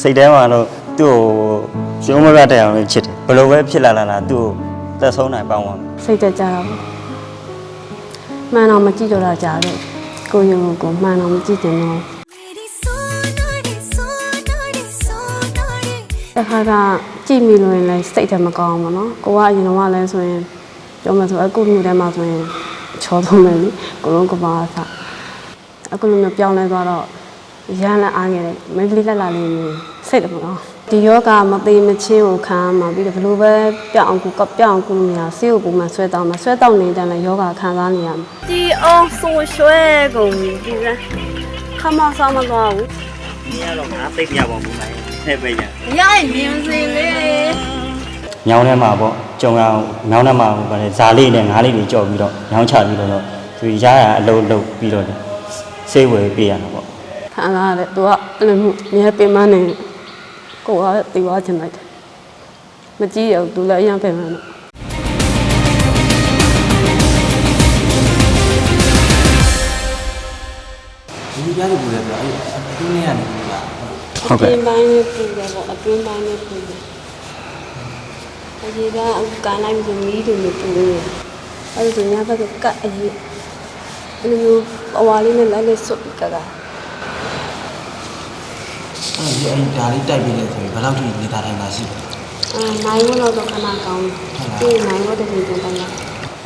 စိတ်ထဲမှာတော့သူ့ကိုရုံးမရတဲ့အောင်ချစ်တယ်ဘလို့ပဲဖြစ်လာလာလာသူ့ကိုတက်ဆုံးနိုင်ပေါင်းပါစိတ်တက်ကြတာပေါ့မှန်တော့မကြည့်တော့တာကြာလို့ကိုယုံကိုမှန်တော့မကြည့်တင်တော့တစ်ခါကကြည့်မိလို့ရင်လည်းစိတ်ထဲမကောင်းဘူးเนาะကိုကအရင်ကလည်းဆိုရင်ပြောမှဆိုအခုမြို့ထဲမှာဆိုရင်ချောသုံးတယ်လေကိုလုံးကဘာသာအခုလိုမျိုးပြောင်းလဲသွားတော့ ရမ်းလည်းအားငယ်တယ်မိန်းကလေးလက်လာလေးမျိုးစိတ်တယ်ပေါ့နော်ဒီယောဂမသေးမချင်းကိုခံရမှာပြီးတော့ဘလို့ပဲပြောင်းအောင်ကိုကပြောင်းအောင်ကိုမရဆေးကိုပုံမှန်ဆွဲတောင်းမှာဆွဲတောင်းနေတယ်လည်းယောဂခံစားနေရမှာဒီအောင်ဆိုရွှဲကုန်ပြီဒီကခမဆောင်မသွားဘူးဒီကတော့ငါသိပြပါဘူးမယ်နဲ့ပဲညာရရင်မြင်စေလေညောင်းထဲမှာပေါ့ကြုံရအောင်ညောင်းထဲမှာဗါလေဇာလေးနဲ့ငါးလေးတွေကြော့ပြီးတော့ညောင်းချပြီးတော့သူရရအလုံးလုံးပြီးတော့စေးဝယ်ပေးရတာပေါ့ ခံစားရတယ်သူကအဲ့လိုမျိုးမြဲပင်မနေကိုကတီဝါချင်လိုက်တယ်မကြည့်ရဘူးသူလည်းအရင်ပင်မနေဒီလိုကြားလို့ပြောတယ်ဆိုတော့အဲ့အတွင်းထဲကနေပြီးတာဟုတ်ကဲ့အတွင်းပိုင်းနဲ့ပူတယ်ပေါ့အတွင်းပိုင်းနဲ့ပူတယ်အကြီးကကန်လိုက်ပြီးမီးတွေမပူဘူးအဲ့ဒီညဘက်ကကတ်အကြီးအဲ့လိုမျိုးအဝါလေးနဲ့လိုက်လက်စွပ်ပြီးကက အဲ့ဒီအဲ့ဒီဒါလေးတိုက်ပြီးလဲဆိုရင်ဘယ်လောက်ထိနေတာတိုင်းမှာရှိလဲအာနိုင်လို့တော့ခဏကောင်းတယ်ဒီနိုင်လို့တကယ်ကြတယ်လား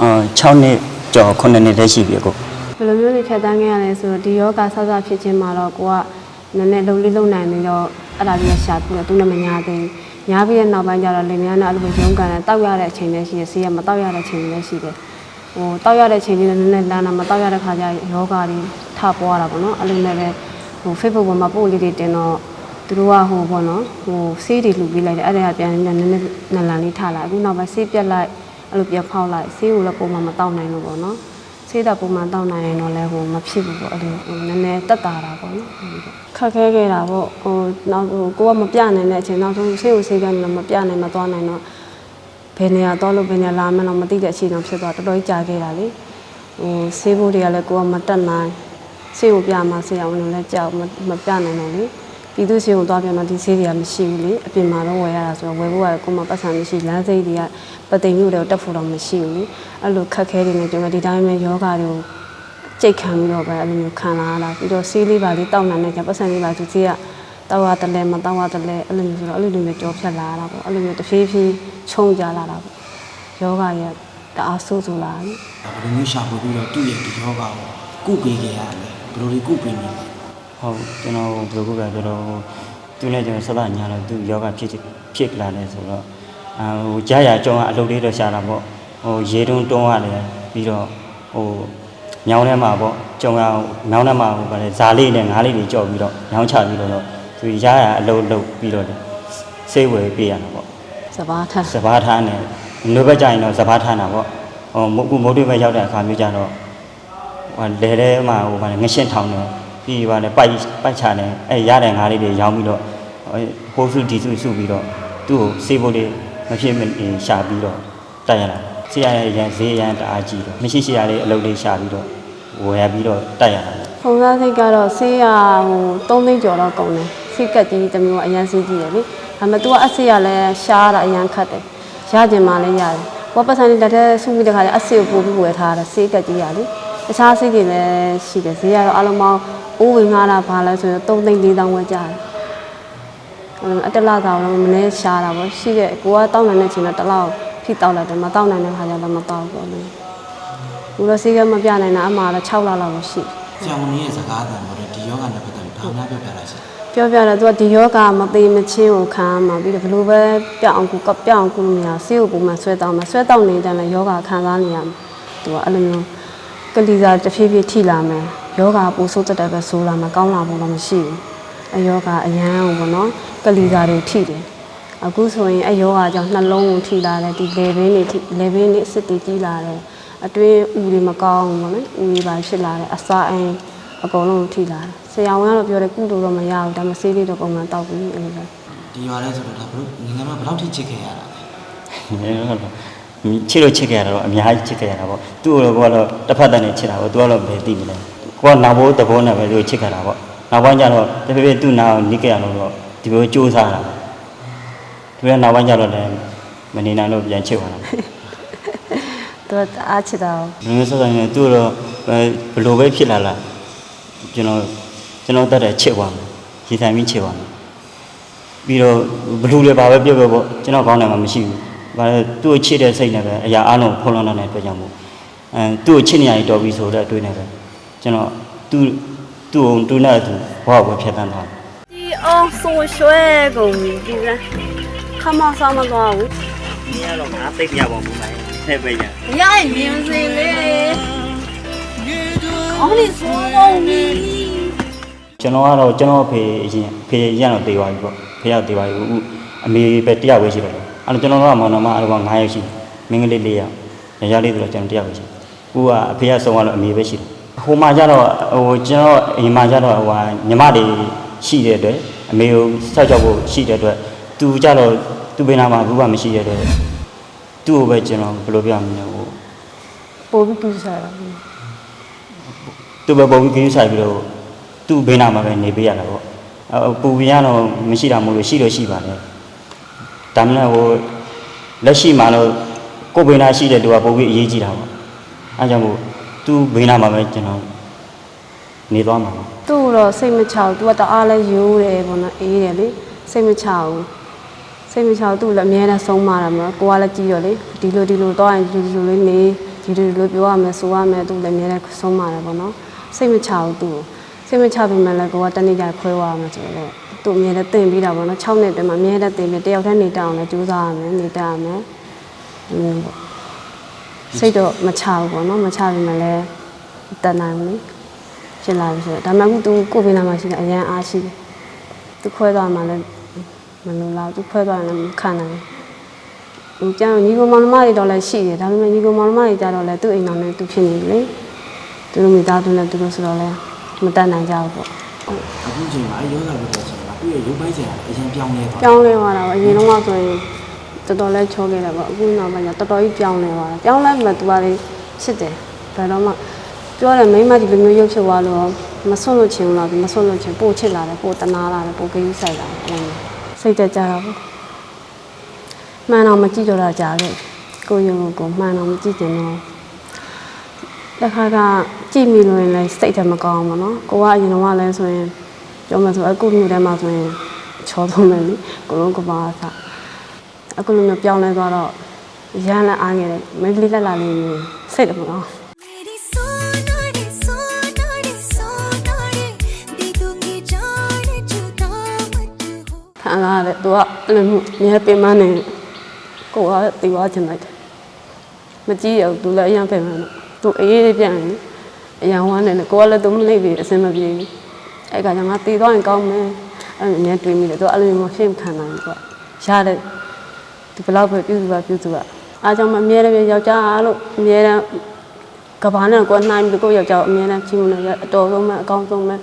အာ6နှစ်ကျော်9နှစ်လည်းရှိပြီအခုဘယ်လိုမျိုးတွေဖြတ်တန်းခဲ့ရလဲဆိုတော့ဒီယောဂဆောက်ဆောက်ဖြစ်ခြင်းမှာတော့ကိုကနည်းနည်းလုံလေးလုံနိုင်နေတော့အဲ့ဒါကြီးရှာပြီးတော့သူနဲ့မညာသေးဘူးညာပြီးတဲ့နောက်ပိုင်းကျတော့လင်မယားနဲ့အဲ့လိုမျိုးရုန်းကန်တယ်တောက်ရတဲ့အချိန်လည်းရှိတယ်ဆေးရမတောက်ရတဲ့အချိန်လည်းရှိတယ်ဟိုတောက်ရတဲ့အချိန်လေးနဲ့နည်းနည်းလမ်းတာမတောက်ရတဲ့ခါကျယောဂတွေထပွားတာပေါ့နော်အဲ့လိုနဲ့ပဲဟို Facebook ပေါ်မှာပို့လေးတွေတင်တော့ သူတို့ကဟိုပေါ့နော်ဟိုဆေးတွေလှူပေးလိုက်တယ်အဲ့ဒါကပြန်ပြန်နည်းနည်းနလန်လေးထလာအခုနောက်ပိုင်းဆေးပြက်လိုက်အဲ့လိုပြက်ဖောက်လိုက်ဆေးကိုလည်းပုံမှန်မတောက်နိုင်လို့ပေါ့နော်ဆေးတာပုံမှန်တောက်နိုင်ရင်တော့လည်းဟိုမဖြစ်ဘူးပေါ့အဲ့လိုဟိုနည်းနည်းတက်တာတာပေါ့နော်ခက်ခဲခဲ့တာပေါ့ဟိုနောက်ဟိုကိုကမပြနိုင်တဲ့အချိန်နောက်ဆုံးဆေးကိုဆေးကမ်းလည်းမပြနိုင်မသွားနိုင်တော့ဘယ်နေရာတော့လို့ဘယ်နေရာလာမှန်းတော့မသိတဲ့အချိန်တော့ဖြစ်သွားတော်တော်ကြီးကြာခဲ့တာလေဟိုဆေးဖို့တွေကလည်းကိုကမတက်နိုင်ဆေးကိုပြမှာဆေးအောင်လည်းကြောက်မပြနိုင်တော့လေ ပြည်သူဆေးကိုသွားပြန်တော့ဒီဆေးတွေကမရှိဘူးလေအပြင်မှာတော့ဝယ်ရတာဆိုတော့ဝယ်ဖို့ကကိုမပတ်စံမရှိလမ်းစိတ်တွေကပသိမ်မျိုးတွေကိုတက်ဖို့တော့မရှိဘူးလေအဲ့လိုခက်ခဲတွေနဲ့ကြုံရဒီတိုင်းပဲယောဂတွေကိုကြိတ်ခံပြီးတော့ပဲအဲ့လိုမျိုးခံလာရတာပြီးတော့ဆေးလေးပါလေးတောက်နိုင်တဲ့ကြပတ်စံလေးပါသူဆေးကတောက်ရတယ်လဲမတောက်ရတယ်လဲအဲ့လိုမျိုးဆိုတော့အဲ့လိုမျိုးကြောဖြတ်လာရတာပေါ့အဲ့လိုမျိုးတဖြည်းဖြည်းခြုံကြလာတာပေါ့ယောဂရဲ့တအားဆိုးဆိုးလာတယ်ဘယ်လိုမျိုးရှာဖွေပြီးတော့သူ့ရဲ့ဒီယောဂကိုကုပေးခဲ့ရလဲဘယ်လိုလေးကုပေးနေလဲ ဟုတ်ကျွန်တော်ဘယ်လိုကပြောတော့သူနဲ့ကျွန်တော်ဆက်လာညာတော့သူယောဂဖြစ်ဖြစ်လာတယ်ဆိုတော့အာဟိုကြာရကြောင်းကအလုပ်လေးတော့ရှာတာပေါ့ဟိုရေတုံးတွန်းရတယ်ပြီးတော့ဟိုညောင်းထဲမှာပေါ့ကြုံရအောင်ညောင်းထဲမှာဟိုဗါလေဇာလေးနဲ့ငါးလေးတွေကြော့ပြီးတော့ညောင်းချပြီးတော့သူရရအလုပ်လုပ်ပြီးတော့စေးဝယ်ပေးရတာပေါ့စပါးထက်စဘာထားနဲ့လိုဘက်ကြရင်တော့စဘာထားတာပေါ့ဟိုမဟုတ်ဘူးမိုးတွေပဲရောက်တဲ့အခါမျိုးကြတော့ဟိုလဲလဲမှာဟိုဗါလေငရှင်းထောင်တယ် ပြီးဗါလေပိုက်ပိုက်ချတယ်အဲရတဲ့ငါးလေးတွေရောင်းပြီးတော့ဟိုစုဒီစုစုပြီးတော့သူ့ကိုစေးဖို့လေးမဖြစ်မနေရှာပြီးတော့တက်ရတာဆေးရရဲ့ရန်ဈေးရန်တအားကြီးတော့မရှိရှိရလေးအလုပ်လေးရှာပြီးတော့ဝယ်ရပြီးတော့တက်ရတာပေါ့ပုံစားစိတ်ကတော့ဆေးရဟို3သိန်းကျော်တော့ကုန်တယ်ဆေးကက်ကြီးတစ်မျိုးအရန်ဆေးကြီးတယ်လေဒါပေမဲ့ तू ကအဆေးရလဲရှားတာအရန်ခတ်တယ်ရကျင်မှလည်းရတယ်ဘောပတ်စံလေးတစ်ထက်စုပြီးတဲ့ခါကျအဆေးကိုပို့ပြီးဝယ်ထားတာဆေးကက်ကြီးရလေ တခြားဆေးတွေလည်းရှိတယ်ဈေးကတော့အလုံးပေါင်းအိုးဝင်ငါတာဘာလဲဆိုတော့3သိန်း4တောင်းဝယ်ကြတယ်အဲ့အတလာကောင်လည်းမနေရှားတာပေါ့ရှိတဲ့ကိုကတောင်းနိုင်တဲ့အချိန်တော့တစ်လောက်ဖိတောက်လိုက်တယ်မတောက်နိုင်တဲ့ခါကျတော့မတောက်ဘူးလေဘူးလို့ဆေးကမပြနိုင်တာအမှားတော့6လလောက်ရှိတယ်ဆရာဝန်ကြီးရဲ့စကားအသံပေါ်တော့ဒီယောဂနဲ့ပတ်သက်ပြီးဘာမှပြောပြတာရှိပြောပြတယ်သူကဒီယောဂမသေးမချင်းကိုခံရမှာပြီးတော့ဘလို့ပဲပြောင်းအောင်ကိုကပြောင်းအောင်ကိုမရဆေးကိုပုံမှန်ဆွဲတောင်းမှာဆွဲတောင်းနေတယ်လည်းယောဂခံစားနေရမှာသူကအဲ့လိုမျိုး ကလီစာတစ်ဖြည်းဖြည်းထိလာမယ်ယောဂပူဆိုးတက်တက်ပဲဆိုးလာမှာကောင်းလာဖို့တော့မရှိဘူးအယောဂအရန်အောင်ပေါ့နော်ကလီစာတွေထိတယ်အခုဆိုရင်အယောဂကြောင့်နှလုံးကိုထိလာတယ်ဒီလေဘင်းတွေထိလေဘင်းတွေစစ်တီကြီးလာတယ်အတွင်းဦးတွေမကောင်းဘူးပေါ့နော်ဦးတွေပါဖြစ်လာတယ်အစာအိမ်အကုန်လုံးထိလာတယ်ဆရာဝန်ကတော့ပြောတယ်ကုလို့တော့မရဘူးဒါပေမဲ့ဆေးလေးတော့ပုံမှန်တောက်ပြီးအဲ့လိုပဲဒီရွာလဲဆိုတော့ဒါဘယ်လိုငငယ်တော့ဘယ်လောက်ထိချစ်ခဲ့ရတာလဲဟုတ်တော့ ချစ်လို့ချစ်ခဲ့ရတာတော့အများကြီးချစ်ခဲ့ရတာပေါ့သူ့ကိုတော့ကတော့တစ်ဖက်တည်းနဲ့ချစ်တာပေါ့သူကတော့ဘယ်သိမလဲကိုကနောက်ဘိုးတဘိုးနဲ့ပဲသူချစ်ခဲ့တာပေါ့နောက်ပိုင်းကျတော့တဖြည်းဖြည်းသူ့နာကိုနိကရလို့တော့ဒီလိုစူးစမ်းတာသူလည်းနောက်ပိုင်းကျတော့လည်းမနေနိုင်တော့ပြန်ချစ်သွားတာသူကအားချစ်တာဘယ်လိုဆက်ဆိုင်လဲသူတော့ဘယ်လိုပဲဖြစ်လာလားကျွန်တော်ကျွန်တော်တတ်တယ်ချစ်သွားမယ်ရည်ဆိုင်ပြီးချစ်သွားမယ်ပြီးတော့ဘလူလည်းဘာပဲပြောပြောပေါ့ကျွန်တော်ကောင်းတယ်မှမရှိဘူး ဘာလဲသူ့ကိုချစ်တဲ့စိတ်နဲ့ပဲအရာအလုံးဖုံးလွှမ်းတဲ့အတွက်ကြောင့်မို့အဲသူ့ကိုချစ်နေရည်တော်ပြီဆိုတဲ့အတွေ့နဲ့ပဲကျွန်တော်သူ့သူ့အောင်သူ့နဲ့သူဘဝကိုဖြတ်တန်းသွားဒီအောင်ဆိုရွှဲကုန်ပြီဒီကခမဆောင်မသွားဘူးဒီကတော့ငါသိပ်ပြပါဘူးမိုင်းထဲပဲရရရင်မြင်စင်လေးအော်လေဆိုတော့နီကျွန်တော်ကတော့ကျွန်တော်ဖေအရင်ဖေရရတော့တေးသွားပြီပေါ့ဖေရတေးသွားပြီဥအမေပဲတရားဝဲရှိတယ် အဲ့တော့ကျွန်တော်တို့ကမောင်နှမအဲ့တော့9ယောက်ရှိတယ်မင်းကလေး4ယောက်ရရလေးဆိုတော့ကျွန်တော်တယောက်ပဲရှိတယ်အခုကအဖေကဆုံးသွားတော့အမေပဲရှိတယ်ဟိုမှာကျတော့ဟိုကျွန်တော်အိမ်မှာကျတော့ဟိုဟာညီမတွေရှိတဲ့အတွက်အမေကိုစောက်ကြောက်ဖို့ရှိတဲ့အတွက်သူကျတော့သူ့ဘေးနားမှာဘူးမှမရှိတဲ့အတွက်သူ့ကိုပဲကျွန်တော်ဘယ်လိုပြောရမလဲဟိုပို့ပြီးပြစားတာသူပဲပုံပြီးခင်းဆိုင်ပြီးတော့သူ့ဘေးနားမှာပဲနေပေးရတာပေါ့အပူပြင်းကတော့မရှိတာမဟုတ်လို့ရှိလို့ရှိပါတယ် ဒါမှမဟုတ်ဟိုလက်ရှိမှာတော့ကိုယ်ဘေးနားရှိတဲ့သူကပုံပြီးအရေးကြီးတာပေါ့အဲကြောင့်မို့သူ့ဘေးနားမှာပဲကျွန်တော်နေသွားမှာပေါ့သူ့တော့စိတ်မချဘူးသူကတအားလဲရိုးတယ်ပေါ့နော်အေးတယ်လေစိတ်မချဘူးစိတ်မချဘူးသူ့လည်းအများနဲ့ဆုံးမတာမလို့ကိုကလည်းကြည့်ရောလေဒီလိုဒီလိုတော့ရင်ဒီလိုလေးနေဒီလိုဒီလိုပြောရမယ်ဆိုရမယ်သူ့လည်းအများနဲ့ဆုံးမတာပေါ့နော်စိတ်မချဘူးသူ့စိတ်မချပြီးမှလည်းကိုကတနေ့ကျခွဲသွားမှာဆိုတော့ သူ့အများနဲ့တင်ပြီးတာပေါ့နော်6နှစ်တည်းမှာအများနဲ့တင်ပြီးတယောက်တည်းနေတတ်အောင်လည်းကြိုးစားရမယ်နေတတ်ရမယ်อืมပေါ့စိတ်တော့မချဘူးပေါ့နော်မချပြီးမှလည်းတတ်နိုင်ဘူးလေဖြစ်လာပြီဆိုတော့ဒါမှမဟုတ်သူကိုယ်ပင်နာမှာရှိတယ်အရန်အားရှိတယ်သူခွဲသွားမှလည်းမလိုလားသူခွဲသွားရင်လည်းမခံနိုင်ဘူးဟိုကြောင်ညီကောင်မောင်နှမတွေတော့လည်းရှိတယ်ဒါပေမဲ့ညီကောင်မောင်နှမတွေကြတော့လည်းသူ့အိမ်တော်နဲ့သူဖြစ်နေပြီလေသူတို့မိသားစုနဲ့သူတို့ဆိုတော့လည်းမတတ်နိုင်ကြဘူးပေါ့အခုချိန်မှာအဲယောဂလုပ်တဲ့အချိန်မှာသူ့ ရဲ့ရုပ်ပိုင်းဆိုင်ရာအရင်ပြောင်းလဲသွား ပြောင်းလဲသွားတာပေါ့အရင်တော့ဆိုရင်တော်တော်လေးချောခဲ့တယ်ပေါ့အခုနောက်ပိုင်းကျတော်တော်ကြီးပြောင်းလဲသွားတာပြောင်းလဲမှသူကလေးချစ်တယ်ဘယ်တော့မှပြောတယ်မိန်းမဒီလိုမျိုးရုပ်ဖြစ်သွားလို့မဆွလို့ချင်ဘူးလားမဆွလို့ချင်ပို့ချစ်လာတယ်ပို့တနာလာတယ်ပို့ကိစ္စဆိုင်လာတယ်အဲ့လိုစိတ်တက်ကြတာပေါ့မှန်တော့မကြည့်တော့တာကြာခဲ့ကိုယုံကိုကိုမှန်တော့မကြည့်ကျင်တော့တစ်ခါကကြည့်မိလို့ရင်လည်းစိတ်ထဲမကောင်းဘူးเนาะကိုကအရင်တော့လည်းဆိုရင် ပြောမှဆိုအခုလူထဲမှာဆိုရင်ချောဆုံးတယ်လေကိုလုံးကဘာသာအခုလူမျိုးပြောင်းလဲသွားတော့ရမ်းလက်အားငယ်တယ်မင်းကလေးလက်လာလေးမျိုးစိတ်တယ်ပေါ့နော်ခံလာတယ်သူကအဲ့လိုမျိုးငယ်ပင်မနေကိုကတေွားချင်လိုက်တယ်မကြည့်ရဘူးသူလည်းအရင်ပင်မနေသူအေးလေးပြန်နေအရင်ဝမ်းနေတယ်ကိုကလည်းသူမလိုက်ပြီအဆင်မပြေဘူး အဲ့ကကြောင့်ငါတီးသွားရင်ကောင်းမယ်အဲ့လိုမြဲတွေးမိတယ်သူကအဲ့လိုမျိုးရှင်းခံနိုင်ဘူးသူကရတယ်ဒီဘလောက်ပဲပြုစုပါပြုစုပါအားကြောင့်မအမြဲတမ်းယောက်ျားလို့အမြဲတမ်းကဘာနဲ့ကိုယ်နှိုင်းပြီးကိုယ့်ယောက်ျားကိုအမြဲတမ်းချီးမွမ်းတယ်အတော်ဆုံးပဲအကောင်းဆုံးပဲ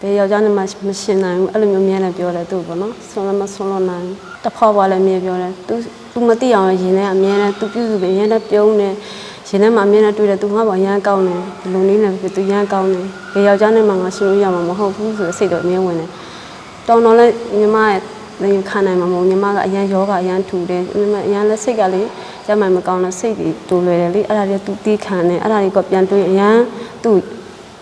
ဘယ်ယောက်ျားနဲ့မှမရှင်နိုင်ဘူးအဲ့လိုမျိုးအမြဲတမ်းပြောတယ်သူ့ပေါ့နော်ဆွမ်းလည်းမဆွမ်းလို့နိုင်ဘူးတစ်ဖောက်ပါလည်းအမြဲပြောတယ်သူသူမသိအောင်ရင်ထဲအမြဲတမ်းသူပြုစုပြီးအမြဲတမ်းပြုံးတယ် ရင်ထဲမှာအမြဲတမ်းတွေ့တယ်သူငါ့ဘောရမ်းကောင်းတယ်ဒီလိုနည်းနဲ့သူရမ်းကောင်းတယ်ဘယ်ယောက်ျားနဲ့မှငါရှင်လို့ရမှာမဟုတ်ဘူးဆိုတဲ့စိတ်တော့အမြဲဝင်တယ်တောင်းတော့လဲညီမရဲ့လည်းခံနိုင်မှာမဟုတ်ညီမကအရန်ယောဂအရန်ထူတယ်ညီမအရန်လက်စိတ်ကလေကျမ်းမှမကောင်းတဲ့စိတ်တွေတူလွယ်တယ်လေအဲ့ဒါတွေသူတီးခံတယ်အဲ့ဒါတွေကပြန်တွေးအရန်သူ့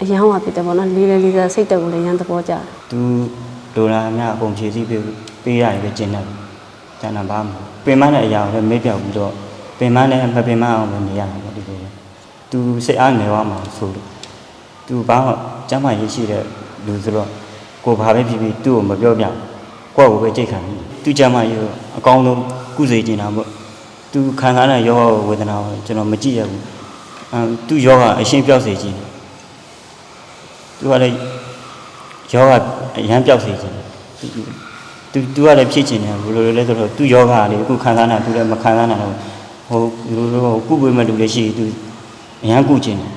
အရန်ဟွာဖြစ်တယ်ပေါ့နော်လေးလေးလေးစားစိတ်တက်ကိုလည်းအရန်သဘောကျတယ်သူလိုလာများအကုန်ဖြည့်ဆည်းပေးပေးရတယ်ပဲကျင်တယ်ကျန်တာဘာမှမဟုတ်ပင်မတဲ့အရာကိုလည်းမေ့ပြောက်ပြီးတော့ ပင်မနဲ့မပင်မအောင်ပဲနေရတာပေါ့ဒီလိုပဲသူစိတ်အားငယ်သွားမှာဆိုလို့သူဘာမှကျမ်းမာရေးရှိတဲ့လူဆိုတော့ကိုဘာပဲဖြစ်ဖြစ်သူ့ကိုမပြောပြကိုယ့်ကိုပဲကြိတ်ခံတယ်သူကျမ်းမာရေးကိုအကောင်းဆုံးကုစေချင်တာပေါ့သူခံစားတဲ့ယောဂဝေဒနာကိုကျွန်တော်မကြည့်ရဘူးအဲသူယောဂအရှင်းပြောက်စေချင်တယ်သူကလည်းယောဂအရန်ပြောက်စေခြင်းသူသူကလည်းဖြစ်ခြင်းတယ်ဘယ်လိုလဲဆိုတော့သူယောဂလေးအခုခံစားနေတာသူလည်းမခံစားနိုင်တော့ ဟိုဒီလိုလိုကုပွေးမဲ့လူလည်းရှိသူအရန်ကုခြင်းတယ်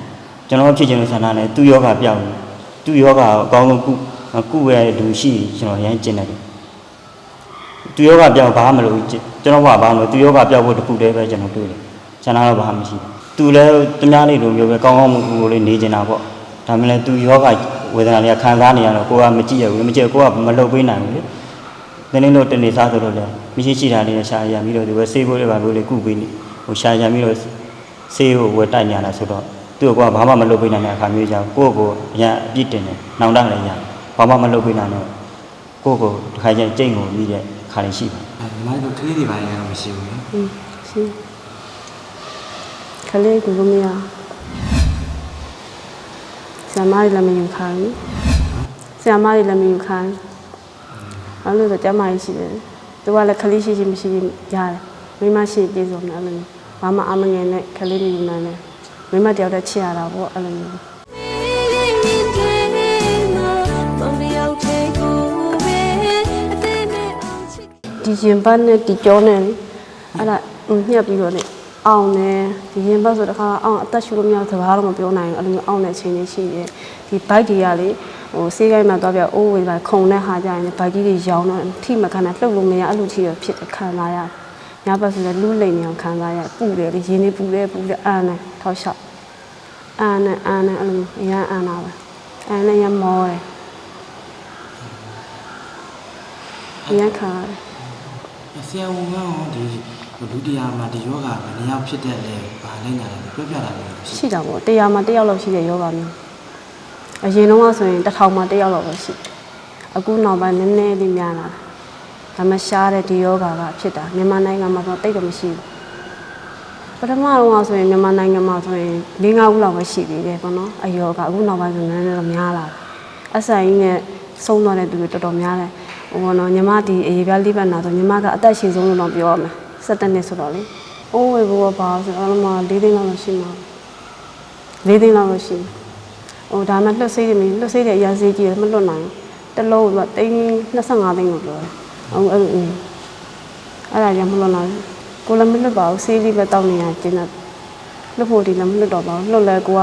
ကျွန်တော်ဖြစ်ခြင်းလို့ဆန္ဒနဲ့သူယောဂပြောက်တယ်သူယောဂအကောင်းဆုံးကုကုဝဲလူရှိကျွန်တော်အရန်ကျင်တယ်သူယောဂပြောက်ဘာမှမလုပ်ကျွန်တော်ကဘာမှမလုပ်သူယောဂပြောက်ဖို့တခုတည်းပဲကျွန်တော်တွေ့တယ်ဆန္ဒတော့ဘာမှမရှိဘူးသူလည်းတများလေးလိုမျိုးပဲကောင်းကောင်းမွန်မွန်လေးနေနေတာပေါ့ဒါမှလည်းသူယောဂဝေဒနာတွေကခံစားနေရတော့ကိုကမကြည့်ရဘူးမကြည့်ကိုကမလုပ်ပေးနိုင်ဘူးလေသင်းလို့တနေစားဆိုလို့လည်းမရှိရှိတာလေးနဲ့ရှာရပြီးတော့ဒီပဲဆေးဖို့တွေပါလို့လေကုပေးနေ ဟိုရှာရပြီးတော့ဆေးကိုဝယ်တိုက်ညာတာဆိုတော့သူ့ကိုကဘာမှမလုပ်ပေးနိုင်တဲ့အခါမျိုးကြောင့်ကိုယ့်ကိုအရင်အပြစ်တင်တယ်နှောင်တလည်းရဘာမှမလုပ်ပေးနိုင်တော့ကိုယ့်ကိုတစ်ခါကျရင်ကြိတ်ကိုပြီးတဲ့ခါလေးရှိပါအဲညီမတို့ကလေးတွေပါရင်တော့မရှိဘူးနော်อืมရှိခလေးကူကမရဆရာမတွေလည်းမယူခိုင်းဆရာမတွေလည်းမယူခိုင်းအဲ့လိုဆိုကျမကြီးရှိတယ်သူကလည်းခလေးရှိရှိမရှိရှိရတယ်မိမရှိပြေဆုံးတယ်အဲ့လိုမျိုး ဘာမှအမငယ်နဲ့ခလေးမယူနိုင်နဲ့မိမတယောက်တည်းချစ်ရတာပေါ့အဲ့လိုမျိုးဒီရင်ဘတ်နဲ့ဒီကြောနဲ့လေအဲ့ဒါညှက်ပြီးတော့လေအောင်တယ်ဒီရင်ဘတ်ဆိုတခါအောင်အသက်ရှူလို့မရစကားတော့မပြောနိုင်ဘူးအဲ့လိုမျိုးအောင်တဲ့အချိန်လေးရှိတယ်ဒီဘိုက်တွေကလေဟိုဆေးကိုင်းမှာသွားပြအိုးဝေးပါခုံတဲ့ဟာကြရင်လေဘိုက်ကြီးတွေရောင်းတော့ထိမခံနဲ့လှုပ်လို့မရအဲ့လိုထိတော့ဖြစ်တယ်ခံစားရတယ် ညဘက်ဆိုလည်းလူးလိမ်နေအောင်ခံစားရပူတယ်လေရင်းနေပူတယ်ပူတယ်အာနဲ့ထောက်လျှောက်အာနဲ့အာနဲ့အဲ့လိုအရန်အာနာပဲအာနဲ့ရမောတယ်အရန်ခါတယ်ဆရာဝန်ကရောဒီလူတရားမှာဒီယောဂဘယ်နှယောက်ဖြစ်တဲ့လဲဘာလဲညာလဲပြောပြတာလည်းမရှိရှိတာပေါ့တရားမှာတစ်ယောက်လောက်ရှိတဲ့ယောဂမျိုးအရင်တော့ဆိုရင်တစ်ထောင်မှာတစ်ယောက်လောက်ပဲရှိအခုနောက်ပိုင်းနည်းနည်းလေးများလာတယ် ဒါမှရှားတဲ့ဒီယောဂကဖြစ်တာမြန်မာနိုင်ငံမှာတော့တိတ်တော့မရှိဘူးပထမတော့ဆိုရင်မြန်မာနိုင်ငံမှာဆိုရင်၄၅ခုလောက်ပဲရှိသေးတယ်ပေါ့နော်အယောဂအခုနောက်ပိုင်းဆိုနည်းနည်းတော့များလာတယ်အဆိုင်ကြီးနဲ့ဆုံးသွားတဲ့သူတွေတော်တော်များတယ်ဟိုဘောနော်ညီမဒီအရေးပြလေးပတ်နာဆိုညီမကအသက်ရှင်ဆုံးလို့တော့ပြောရမယ်၁၇နှစ်ဆိုတော့လေအိုးဝေဘောပါဆိုတော့အလုံးမ၄သိန်းလောက်တော့ရှိမှာလေးသိန်းလောက်လို့ရှိတယ်။ဟိုဒါမှလွတ်ဆေးတယ်မင်းလွတ်ဆေးတယ်အရင်ဆေးကြည့်တယ်မလွတ်နိုင်ဘူး။တစ်လုံးကတိန်း25သိန်းလို့ပြောတယ်။ ဟုတ်အဲ့လိုအင်းအဲ့ဒါကြောင့်မလွတ်နိုင်ဘူး။ကိုလည်းမလွတ်ပါဘူးဆေးလေးပဲတောက်နေရကျင်းတော့လွတ်ဖို့ဒီလည်းမလွတ်တော့ပါဘူး။လွတ်လဲကိုက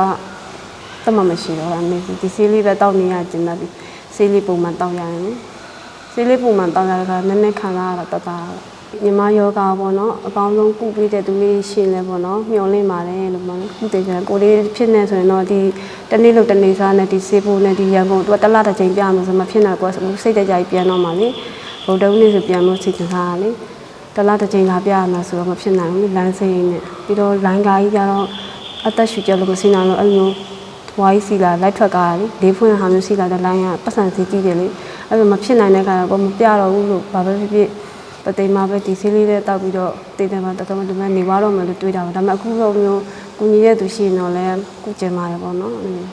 တမမရှိတော့တာနေဒီဆေးလေးပဲတောက်နေရကျင်းတော့ဆေးလေးပုံမှန်တောက်ရရင်လေဆေးလေးပုံမှန်တောက်ရတာကနည်းနည်းခံစားရတာတတညီမယောဂပေါ့နော်အကောင်းဆုံးကုပေးတဲ့သူလေးရှင်လဲပေါ့နော်မျောလင့်ပါတယ်လို့ပေါ့နော်ကုသေးတယ်ကိုလေးဖြစ်နေဆိုရင်တော့ဒီတနေ့လို့တနေ့စားနဲ့ဒီစေဖို့နဲ့ဒီရန်ကုန်သူကတစ်လတစ်ချိန်ပြမယ်ဆိုမှဖြစ်နေကွာစိတ်တကြကြီးပြန်တော့မှလေ ဗုဒ္ဓဦးနေ့ဆိုပြန်လို့စိတ်ချစားတာလေတစ်လတစ်ချိန်လာပြရမှာဆိုတော့မဖြစ်နိုင်ဘူးလမ်းစိမ်းနဲ့ပြီးတော့လိုင်းကားကြီးကြတော့အသက်ရှူကြလို့မစင်းနိုင်လို့အဲ့လိုမျိုးဝိုင်းစီလာလိုက်ထွက်ကားလေလေးဖွင့်ဟာမျိုးစီလာတဲ့လိုင်းကပတ်စံစီကြည့်တယ်လေအဲ့လိုမဖြစ်နိုင်တဲ့ခါတော့မပြတော့ဘူးလို့ဘာပဲဖြစ်ဖြစ်ပသိမ်မှာပဲဒီဆေးလေးလေးတောက်ပြီးတော့တည်တယ်မှာတော်တော်များများနေသွားတော့မယ်လို့တွေးတာပါဒါပေမဲ့အခုတော့မျိုးကုညီတဲ့သူရှိရင်တော့လည်းကုကျင်ပါတယ်ပေါ့နော်အဲ့လို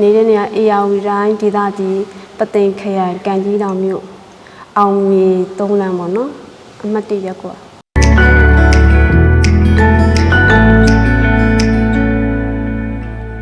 နေတဲ့နေရာအေယာဝီတိုင်းဒေသကြီးပသိမ်ခရိုင်ကံကြီးတောင်မြို့ အောင်မြေသုံးလမ်းပေါ့နော်အမှတ်တရရက်ကွာ